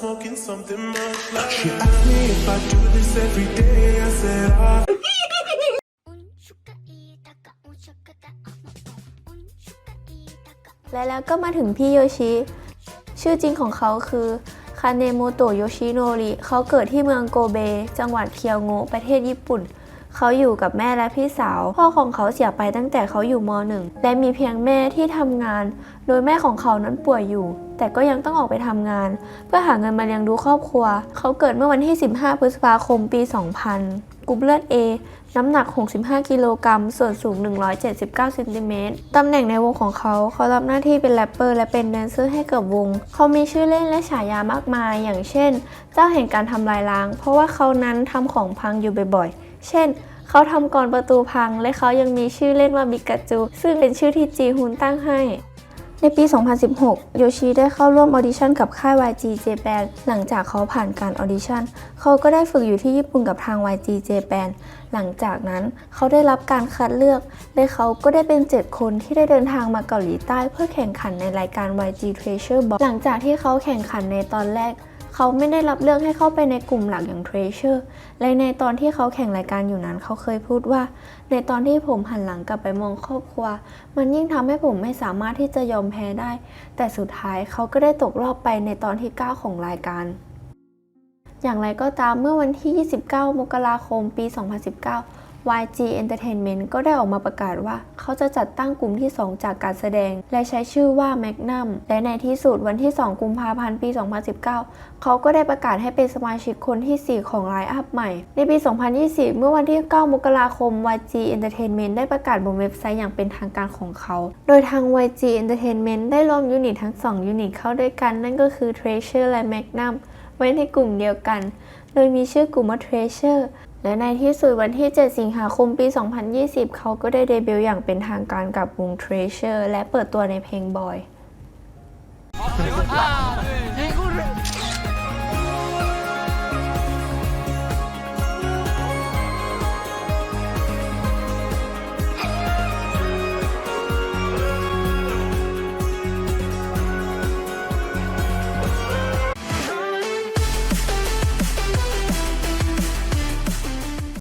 smoking something much like She asked me if I do this every day. I said I. Unchuka itaka unchuka unchuka itaka และแล้วก็มาถึงพี่โยชิ ชื่อจริงของเขาคือคาเนโมโตะโยชิโนริเขาเกิดที่เมืองโกเบ จังหวัดเคียวโงะประเทศญี่ปุ่น เขาอยู่กับแม่และพี่สาว พ่อของเขาเสียไปตั้งแต่เขาอยู่ม .1 และมีเพียงแม่ที่ทำงาน โดยแม่ของเขานั้นป่วยอยู่ แต่ก็ยังต้องออกไปทำงาน เพื่อหาเงินมาเลี้ยงดูครอบครัว เขาเกิดเมื่อวันที่ 15 พฤษภาคมปี 2000กรุ๊ปเลือด A น้ำหนัก 65 กิโลกรัม ส่วนสูง 179เซนติเมตร ตำแหน่งในวงของเขา เขารับหน้าที่เป็นแรปเปอร์และเป็นแดนเซอร์ให้กับวง เขามีชื่อเล่นและฉายามากมาย อย่างเช่น เจ้าแห่งการทำลายล้าง เพราะว่าเขานั้นทำของพังอยู่บ่อยๆ เช่น เขาทำก่อนประตูพัง และเขายังมีชื่อเล่นว่าบิกาจู ซึ่งเป็นชื่อที่จีฮุนตั้งให้ ในปี 2016 โยชิได้เข้าร่วมออดิชั่นกับค่าย YG Japan หลังจากเขาผ่านการออดิชั่น เขาก็ได้ฝึกอยู่ที่ญี่ปุ่นกับทาง YG Japan หลังจากนั้นเขาได้รับการคัดเลือก และเขาก็ได้เป็น 7 คนที่ได้เดินทางมาเกาหลีใต้เพื่อแข่งขันในรายการ YG Treasure Box หลังจากที่เขาแข่งขันในตอนแรก เขาไม่ได้รับเลือกให้เข้าไปในกลุ่มหลักอย่าง Treasure และในตอนที่เขาแข่งรายการอยู่นั้นเขาเคยพูดว่า ในตอนที่ผมหันหลังกลับไปมองครอบครัว มันยิ่งทำให้ผมไม่สามารถที่จะยอมแพ้ได้ แต่สุดท้ายเขาก็ได้ตกรอบไปในตอนที่ 9 ของรายการอย่างไรก็ตามเมื่อวันที่ 29 มกราคม ปี 2019 YG Entertainment ก็ได้ออกมาประกาศว่า เขาจะจัดตั้งกลุ่มที่ 2 จากการแสดง และใช้ชื่อว่า Magnum และในที่สุดวันที่ 2 กุมภาพันธ์ปี 2019 เขาก็ได้ประกาศให้เป็นสมาชิกคนที่ 4 ของไลน์อัพใหม่ ในปี 2020 เมื่อวันที่ 9 มกราคม YG Entertainment ได้ประกาศบนเว็บไซต์อย่างเป็นทางการของเขา โดยทาง YG Entertainment ได้รวมยูนิตทั้ง 2 ยูนิตเข้าด้วยกัน นั่นก็คือ Treasure และ Magnum ไว้ในกลุ่มเดียวกัน โดยมีชื่อกลุ่มว่า Treasure และในที่สุดวันที่ 7 สิงหาคมปี 2020 เขาก็ได้เดบิวต์อย่างเป็นทางการกับวง Treasure และเปิดตัวในเพลง Boy